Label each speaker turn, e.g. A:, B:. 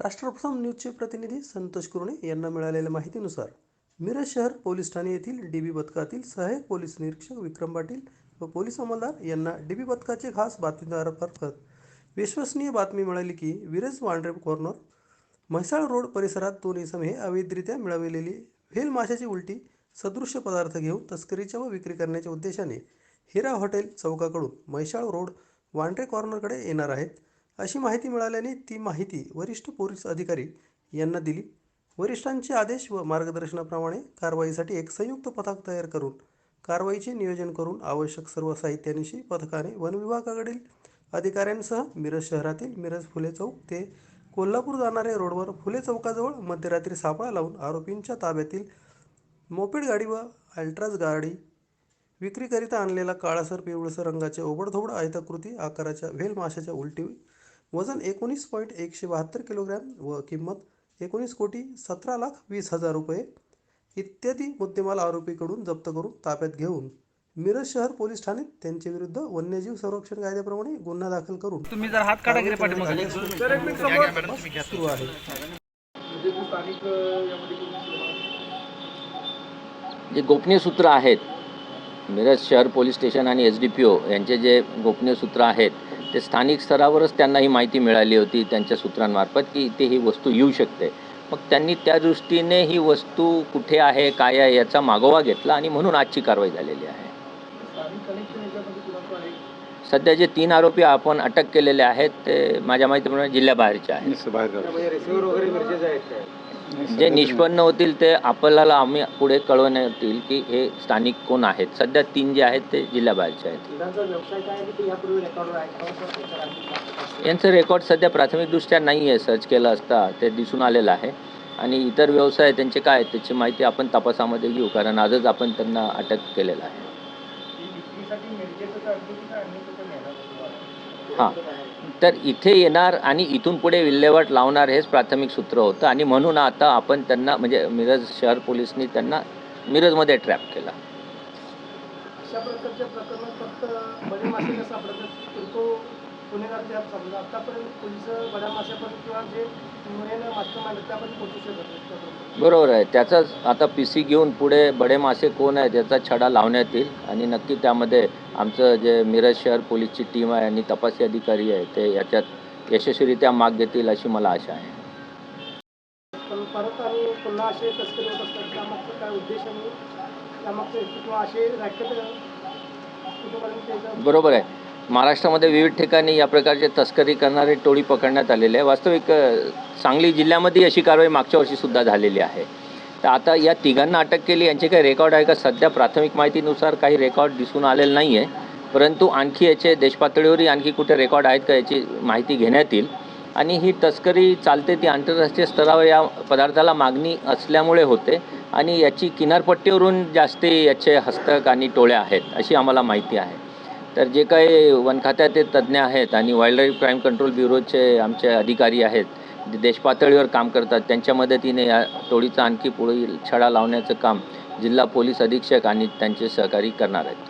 A: राष्ट्रप्रथम न्यूजचे प्रतिनिधी संतोष कुरणे यांना मिळालेल्या माहितीनुसार मिरज शहर पोलीस ठाणे येथील डीबी पथकातील सहाय्यक पोलीस निरीक्षक विक्रम पाटील व पोलीस अंमलदार यांना डीबी पथकाचे खास बातमीदारामार्फत विश्वसनीय बातमी मिळाली की विरज वांड्रे कॉर्नर म्हैसाळ रोड परिसरात दोन इसम हे अवैधरित्या मिळवलेली व्हेल माशाची उलटी सदृश्य पदार्थ घेऊन तस्करीच्या व विक्री करण्याच्या उद्देशाने हिरा हॉटेल चौकाकडून म्हैसाळ रोड वांड्रे कॉर्नरकडे येणार आहेत. अशी माहिती मिळाल्याने ती माहिती वरिष्ठ पोलीस अधिकारी यांना दिली. वरिष्ठांचे आदेश व मार्गदर्शनाप्रमाणे कारवाईसाठी एक संयुक्त पथक तयार करून कारवाईचे नियोजन करून आवश्यक सर्व साहित्यानिशी पथकाने वनविभागाकडील अधिकाऱ्यांसह मिरज शहरातील मिरज फुले चौक ते कोल्हापूर जाणाऱ्या रोडवर फुले चौकाजवळ मध्यरात्री सापळा लावून आरोपींच्या ताब्यातील मोपेड गाडी व अल्ट्राज गाडी विक्रीकरिता आणलेला काळासर पिवळसर रंगाच्या ओबडधोबड आयताकृती आकाराच्या व्हेल माशाच्या उलटी वजन एकोणीस पॉईंट एकशे बहात्तर किलोग्रॅम व किंमत एकोणीस कोटी सतरा लाख वीस हजार रुपये इत्यादी मुद्देमाल आरोपीकडून जप्त करून ताब्यात घेऊन मिरज शहर पोलीस ठाण्यात त्यांच्याविरुद्ध वन्यजीव संरक्षण कायद्याप्रमाणे गुन्हा दाखल करून
B: तुम्ही जर हात काढा
A: सुरू आहे.
C: जे गोपनीय सूत्र आहेत मिरज शहर पोलीस स्टेशन आणि एस डी पी ओ यांचे जे गोपनीय सूत्र आहेत ते स्थानिक स्तरावरच त्यांना ही माहिती मिळाली होती त्यांच्या सूत्रांमार्फत की इथे ही वस्तू येऊ शकते. मग त्यांनी त्या दृष्टीने ही वस्तू कुठे आहे काय आहे याचा मागोवा घेतला आणि म्हणून आजची कारवाई झालेली आहे. सध्या जे तीन आरोपी आपण अटक केलेले आहेत ते माझ्या माहितीप्रमाणे जिल्ह्याबाहेरचे आहेत. जे निष्पन्न होतील ते आपल्याला आम्ही पुढे कळवण्यात येईल की हे स्थानिक कोण आहेत. सध्या तीन जे आहेत ते जिल्ह्याबाहेरचे आहेत. यांचं रेकॉर्ड सध्या प्राथमिकदृष्ट्या नाही आहे सर्च केलं असता ते दिसून आलेलं आहे. आणि इतर व्यवसाय त्यांचे काय आहेत त्याची माहिती आपण तपासामध्ये घेऊ कारण आजच आपण त्यांना अटक केलेलं आहे. हां. तर इथे येणार आणि इथून पुढे विल्हेवाट लावणार हेच प्राथमिक सूत्र होतं. आणि म्हणून आता आपण त्यांना म्हणजे मिरज शहर पोलिसनी त्यांना मिरजमध्ये ट्रॅप केला.
D: अशा प्रकारच्या प्रकरणात फक्त गुन्हेगार त्यात सापडतात आतापर्यंत पोलीस बड्या माशापर्यंत किंवा जे मेन मास्टर माइंड त्यापर्यंत पोहोचू शकत नाहीत.
C: बरोबर आहे. त्याचाच आता पी सी घेऊन पुढे बडे मासे कोण आहेत याचा छडा लावण्यात येईल आणि नक्की त्यामध्ये आमचं जे मिरज शहर पोलीसची टीम आहे आणि तपासी अधिकारी आहे ते याच्यात यशस्वीरित्या माग घेतील अशी मला आशा आहे.
D: पण परत आणि पुन्हा असे तस्करी होत असतात. त्यामागचं काय उद्देश आणि त्यामागचं हेतू किंवा असे रॅकेट कुठेपर्यंत त्याचं
C: बरोबर आहे. महाराष्ट्रामध्ये विविध ठिकाणी या प्रकारचे तस्करी करणारे टोळी पकडण्यात आलेले आहे. वास्तविक सांगली जिल्ह्यामध्ये अशी कारवाई मागच्या वर्षीसुद्धा झालेली आहे. तर आता या तिघांना अटक केली. यांचे काही रेकॉर्ड आहे का? सध्या प्राथमिक माहितीनुसार काही रेकॉर्ड दिसून आलेलं नाही आहे. परंतु आणखी याचे देशपातळीवरही आणखी कुठे रेकॉर्ड आहेत का याची माहिती घेण्यात येईल. आणि ही तस्करी चालते ती आंतरराष्ट्रीय स्तरावर या पदार्थाला मागणी असल्यामुळे होते. आणि याची किनारपट्टीवरून जास्ती याचे हस्तक आणि टोळ्या आहेत अशी आम्हाला माहिती आहे. तर जे काही वन खात्याचे तज्ज्ञ आहेत आणि वाईल्ड लाईफ क्राईम कंट्रोल ब्युरोचे आमचे अधिकारी आहेत जे देशपातळीवर काम करतात त्यांच्या मदतीने या टोळीचा आणखी पुढील छडा लावण्याचं काम जिल्हा पोलीस अधीक्षक आणि त्यांचे सहकारी करणार आहेत.